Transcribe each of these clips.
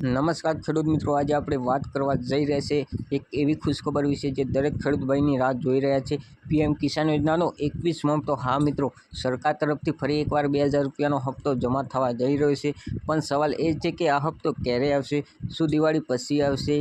નમસ્કાર ખેડૂત મિત્રો, આજે આપણે વાત કરવા જઈ રહ્યા છે એક એવી ખુશખબર વિશે જે દરેક ખેડૂત ભાઈની રાહ જોઈ રહ્યા છે. પીએમ કિસાન યોજનાનો એકવીસમો હપ્તો હા મિત્રો, સરકાર તરફથી ફરી એકવાર બે હજાર રૂપિયાનો હપ્તો જમા થવા જઈ રહ્યો છે. પણ સવાલ એ છે કે આ હપ્તો ક્યારે આવશે? શું દિવાળી પછી આવશે?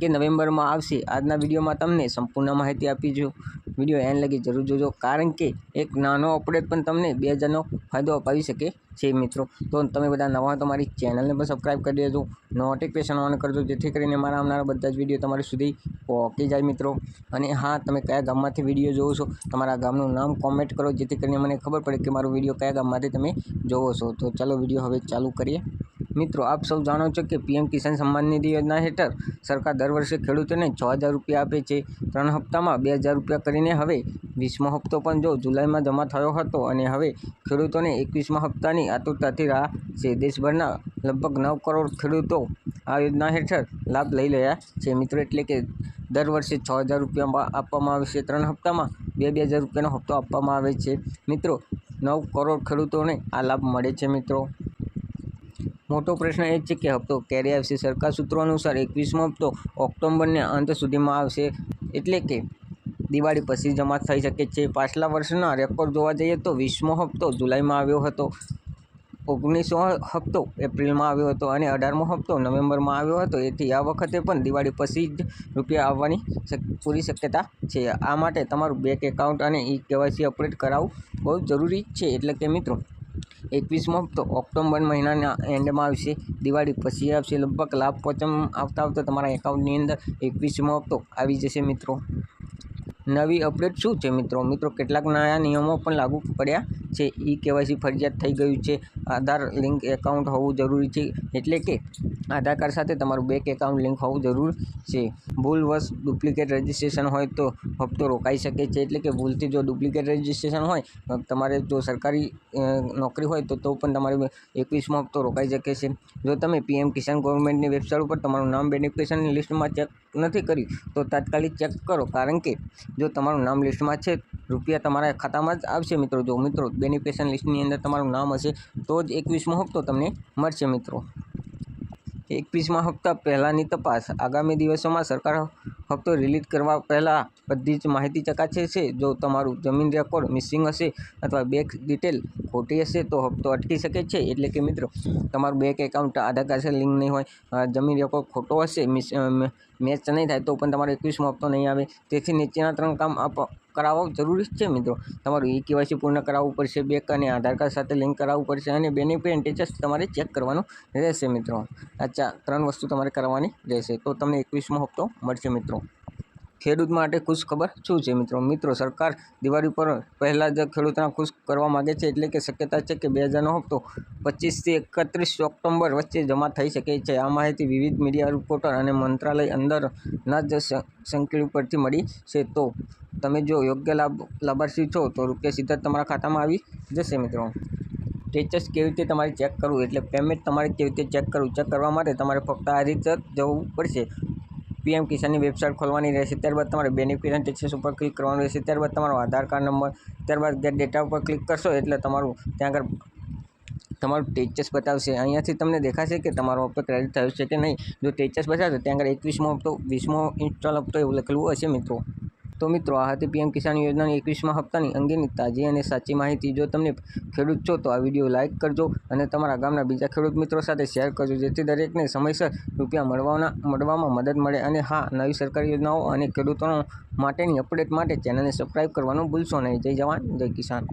કે નવેમ્બરમાં આવશે? આજના વિડીયોમાં તમને સંપૂર્ણ માહિતી આપીશું વીડિયો એન લગી જરૂર જોજો. કારણ કે એક નાનો અપડેટ પણ તમને બે હજારનો ફાયદો અપાવી શકે છે મિત્રો. તો તમે બધા નવા તો મારી ચેનલને પણ સબસ્ક્રાઈબ કરી દેજો. નોટિફિકેશન ઓન કરજો, જેથી કરીને મારા આવનારા બધા જ વીડિયો તમારી સુધી પહોંચી જાય મિત્રો. અને હા, તમે કયા ગામમાંથી વીડિયો જોવો છો? તમારા ગામનું નામ કોમેન્ટ કરો, જેથી કરીને મને ખબર પડે કે મારો વીડિયો કયા ગામમાંથી તમે જોવો છો. તો ચાલો વીડિયો હવે ચાલુ કરીએ. મિત્રો, આપ સૌ જાણો છો કે પીએમ કિસાન સન્માન નિધિ યોજના હેઠળ સરકાર દર વર્ષે ખેડૂતોને છ હજાર રૂપિયા આપે છે. ત્રણ હપ્તામાં બે હજાર રૂપિયા કરીને હવે વીસમો હપ્તો પણ જો જુલાઈમાં જમા થયો હતો અને હવે ખેડૂતોને એકવીસમા હપ્તાની આતુરતાથી રાહ છે. દેશભરના લગભગ નવ કરોડ ખેડૂતો આ યોજના હેઠળ લાભ લઈ રહ્યા છે. મિત્રો, એટલે કે દર વર્ષે છ હજાર રૂપિયા આપવામાં આવે છે. ત્રણ હપ્તામાં બે બે હજાર રૂપિયાનો હપ્તો આપવામાં આવે છે. મિત્રો, નવ કરોડ ખેડૂતોને આ લાભ મળે છે. મિત્રો મોટો પ્રશ્ન એ છે કે હપ્તો ક્યારે આવશે? સરકાર સૂત્રો અનુસાર એકવીસમો હપ્તો ઓક્ટોબરના અંત સુધીમાં આવશે. એટલે કે દિવાળી પછી જમા થઈ શકે છે. પાછલા વર્ષના રેકોર્ડ જોવા જઈએ તો વીસમો હપ્તો જુલાઈમાં આવ્યો હતો. ઓગણીસો હપ્તો એપ્રિલમાં આવ્યો હતો અને અઢારમો હપ્તો નવેમ્બરમાં આવ્યો હતો. એથી આ વખતે પણ દિવાળી પછી જ રૂપિયા આવવાની પૂરી શક્યતા છે. આ માટે તમારું બેંક એકાઉન્ટ અને ઈ કેવાયસી અપડેટ કરાવવું બહુ જરૂરી છે. એટલે કે મિત્રો એકવીસમો તો ઓક્ટોબર મહિનાના એન્ડમાં આવશે. દિવાળી પછી આવશે. લગભગ લાભ પચમ આવતા આવતા તમારા એકાઉન્ટની અંદર એકવીસમો હપ્તો આવી જશે મિત્રો. નવી અપડેટ શું છે મિત્રો? મિત્રો, કેટલાક નયા નિયમો પણ લાગુ પડ્યા છે, ઈ કેવાયસી ફરજિયાત થઈ ગયું છે. આધાર લિંક એકાઉન્ટ હોવું જરૂરી છે, એટલે કે આધાર કાર્ડ સાથે તમારું બેંક એકાઉન્ટ લિંક હોવું જરૂર છે. ભૂલવશ ડુપ્લિકેટ રજિસ્ટ્રેશન હોય તો હપ્તો રોકાઈ શકે છે, એટલે કે ભૂલથી જો ડુપ્લિકેટ રજિસ્ટ્રેશન હોય તમારે જો સરકારી નોકરી હોય તો તો પણ તમારે એકવીસમો હપ્તો રોકાઈ શકે છે. જો તમે પીએમ કિસાન ગવર્મેન્ટની વેબસાઇટ ઉપર તમારું નામ બેનિફિશિયરની લિસ્ટમાં ચેક નથી કર્યું, તો તાત્કાલિક ચેક કરો. કારણ કે જો તમારું નામ લિસ્ટમાં છે રૂપિયા તમારા ખાતામાં જ આવશે મિત્રો. જો મિત્રો બેનિફિશિયન લિસ્ટની અંદર તમારું નામ હશે, તો જ એકવીસમો હપ્તો તમને મળશે મિત્રો. એકવીસમા હપ્તા પહેલાંની તપાસ. આગામી દિવસોમાં સરકાર હપ્તો રિલીઝ કરવા પહેલાં બધી જ માહિતી ચકાસે છે. જો તમારું જમીન રેકોર્ડ મિસિંગ હશે અથવા બેંક ડિટેલ ખોટી હશે, તો હપ્તો અટકી શકે છે. એટલે કે મિત્રો, તમારું બેંક એકાઉન્ટ આધાર કાર્ડ સાથે લિંક નહીં હોય જમીન રેકોર્ડ ખોટો હશે, મિસ મેચ નહીં થાય, તો પણ તમારો એકવીસમો હપ્તો નહીં આવે. તેથી નીચેના ત્રણ કામ આપ. કરાવવા જરૂરી છે મિત્રો. તમારું ઈ કેવાયસી પૂર્ણ કરાવવું પડશે બેંક અને આધાર કાર્ડ સાથે લિંક કરાવવું પડશે અને બેનિફિટ ઇન્ટરેસ્ટ તમારે ચેક કરવાનું રહેશે મિત્રો. અચ્છા, ત્રણ વસ્તુ તમારે કરવાની રહેશે. તો તમને એકવીસમો હપ્તો મળશે મિત્રો. ખેડૂત માટે ખુશ ખબર શું છે મિત્રો? મિત્રો, સરકાર દિવાળી પર પહેલાં જ ખેડૂતોના ખુશ કરવા માગે છે એટલે કે શક્યતા છે કે બે હજારનો હપ્તો પચીસથી એકત્રીસ ઓક્ટોબર વચ્ચે જમા થઈ શકે છે. આ માહિતી વિવિધ મીડિયા રિપોર્ટર અને મંત્રાલય અંદરના જ સંકેત પરથી મળી છે. તો તમે જો યોગ્ય લાભ, લાભાર્થી છો તો રૂપિયા સીધા તમારા ખાતામાં આવી જશે મિત્રો. સ્ટેટસ કેવી રીતે તમારે ચેક કરવું? એટલે પેમેન્ટ તમારે કેવી રીતે ચેક કરવું? ચેક કરવા માટે તમારે ફક્ત આ રીતે જવું પડશે. પીએમ કિસાનની વેબસાઇટ ખોલવાની રહેશે. ત્યારબાદ તમારે બેનિફિટ સ્ટેટસ ઉપર ક્લિક કરવાનું રહેશે. ત્યારબાદ તમારો આધાર કાર્ડ નંબર ત્યારબાદ ગેટ ડેટા ઉપર ક્લિક કરશો એટલે તમારું ત્યાં આગળ તમારું ટેચસ બતાવશે. અહીંયાથી તમને દેખાશે કે તમારો હપ્તો ક્રેડિટ થયો છે કે નહીં. જો ટેચસ બતાવશે ત્યાં આગળ એકવીસમો હપ્તો, વીસમો ઇન્સ્ટોલ હપ્તો એવું લખેલું હશે મિત્રો. તો મિત્રો, આ હતી પીએમ કિસાન યોજનાની એકવીસમાં હપ્તાની અંગેની તાજી અને સાચી માહિતી. જો તમને ખેડૂત છો, તો આ વીડિયો લાઇક કરજો અને તમારા ગામના બીજા ખેડૂત મિત્રો સાથે શેર કરજો, જેથી દરેકને સમયસર રૂપિયા મળવાના, મળવામાં મદદ મળે. અને હા, નવી સરકારી યોજનાઓ અને ખેડૂતો માટેની અપડેટ માટે ચેનલને સબસ્ક્રાઈબ કરવાનું ભૂલશો નહીં. જય જવાન, જય કિસાન.